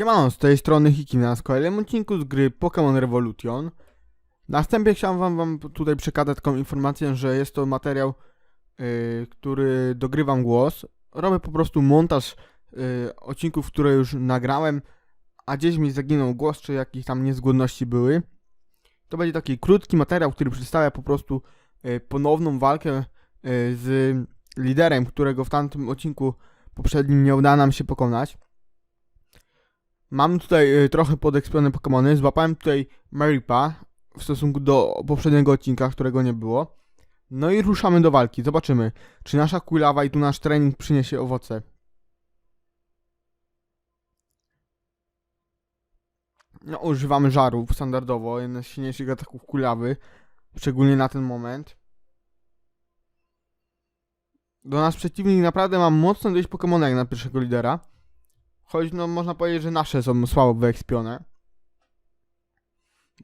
Siemano, z tej strony Hiki na kolejnym odcinku z gry Pokémon Revolution. Na wstępie chciałem wam, wam tutaj przekazać taką informację, że jest to materiał, yy, który dogrywam głos. Robię po prostu montaż yy, odcinków, które już nagrałem, a gdzieś mi zaginął głos, czy jakieś tam niezgodności były. To będzie taki krótki materiał, który przedstawia po prostu yy, ponowną walkę yy, z liderem, którego w tamtym odcinku poprzednim nie udało nam się pokonać. Mam tutaj y, trochę podekspione Pokémony. Złapałem tutaj Maripa w stosunku do poprzedniego odcinka, którego nie było. No i ruszamy do walki. Zobaczymy, czy nasza kulawa i tu nasz trening przyniesie owoce. No, używamy żarów standardowo, jeden z silniejszych ataków kulawy, szczególnie na ten moment. Do nas przeciwnik naprawdę ma mocno dość Pokémona jak na pierwszego lidera. Choć no można powiedzieć, że nasze są słabo wyekspione.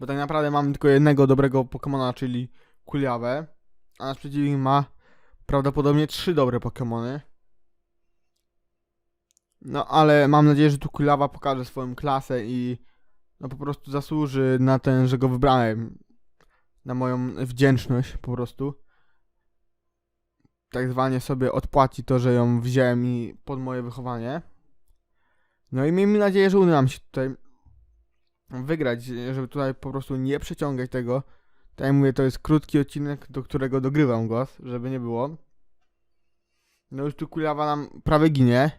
Bo tak naprawdę mamy tylko jednego dobrego Pokemona, czyli Kuliawę. A nasz przeciwnik ma prawdopodobnie trzy dobre Pokemony. No ale mam nadzieję, że tu Kuliawa pokaże swoją klasę i no po prostu zasłuży na ten, że go wybrałem. Na moją wdzięczność po prostu. Tak zwanie sobie odpłaci to, że ją wziąłem i pod moje wychowanie. No i miejmy nadzieję, że uda nam się tutaj wygrać, żeby tutaj po prostu nie przeciągać tego. Tak jak mówię, to jest krótki odcinek, do którego dogrywam głos, żeby nie było. No już tu kulawa nam prawie ginie.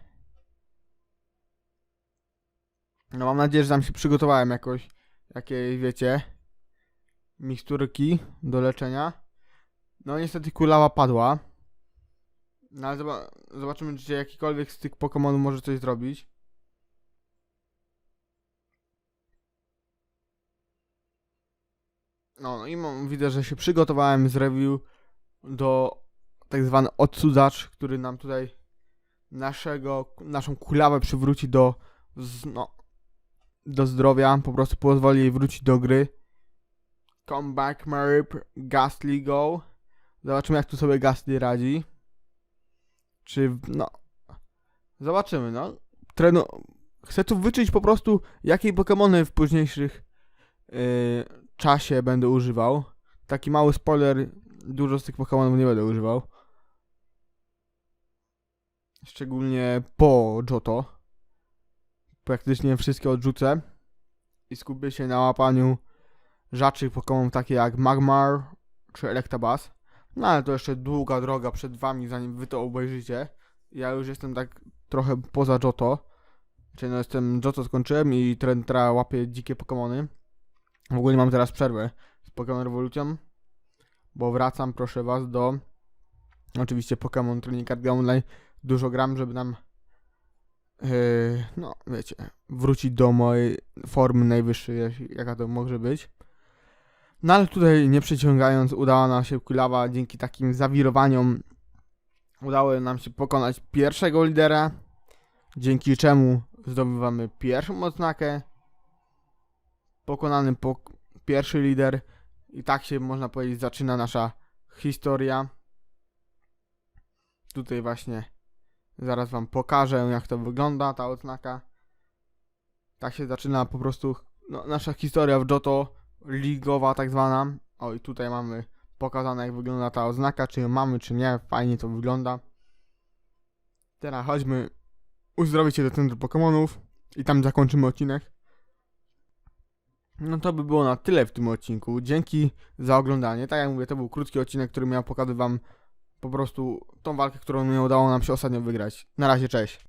No mam nadzieję, że tam się przygotowałem jakoś, jakieś wiecie, miksturki do leczenia. No niestety kulawa padła. No ale zoba- zobaczymy, czy jakikolwiek z tych Pokémonów może coś zrobić. No i mam, widzę, że się przygotowałem z review do tak zwany odsudzacz, który nam tutaj naszego, naszą kulawę przywróci do, no, do zdrowia, po prostu pozwoli jej wrócić do gry. Come back, Marip, Gastly go. Zobaczymy, jak tu sobie Gastly radzi. Czy, no, zobaczymy, no. Trenu... Chcę tu wyczuć po prostu, jakie Pokémony w późniejszych yy, czasie będę używał. Taki mały spoiler, dużo z tych Pokémonów nie będę używał. Szczególnie po Johto. Praktycznie wszystkie odrzucę. I skupię się na łapaniu rzadszych Pokémonów takie jak Magmar czy Electabuzz. No ale to jeszcze długa droga przed wami, zanim wy to obejrzycie. Ja już jestem tak trochę poza Johto. Czyli no jestem Johto skończyłem i tren teraz łapie dzikie Pokémony. W ogóle mam teraz przerwę z Pokémon Revolution, bo wracam, proszę was, do oczywiście Pokémon Training Card Online. Dużo gram, żeby nam yy, no, wiecie, wrócić do mojej formy najwyższej, jak- jaka to może być. No ale tutaj nie przeciągając, udała nam się Kulawa dzięki takim zawirowaniom udało nam się pokonać pierwszego lidera, dzięki czemu zdobywamy pierwszą odznakę pokonany po pierwszy lider i tak się można powiedzieć zaczyna nasza historia. Tutaj właśnie zaraz wam pokażę jak to wygląda ta odznaka. Tak się zaczyna po prostu no, nasza historia w Johto ligowa tak zwana. O i tutaj mamy pokazane jak wygląda ta oznaka, czy ją mamy czy nie, fajnie to wygląda. Teraz chodźmy uzdrowić się do centrum Pokémonów i tam zakończymy odcinek. No to by było na tyle w tym odcinku. Dzięki za oglądanie. Tak jak mówię, to był krótki odcinek, który miał pokazać wam po prostu tą walkę, którą nie udało nam się ostatnio wygrać. Na razie, cześć.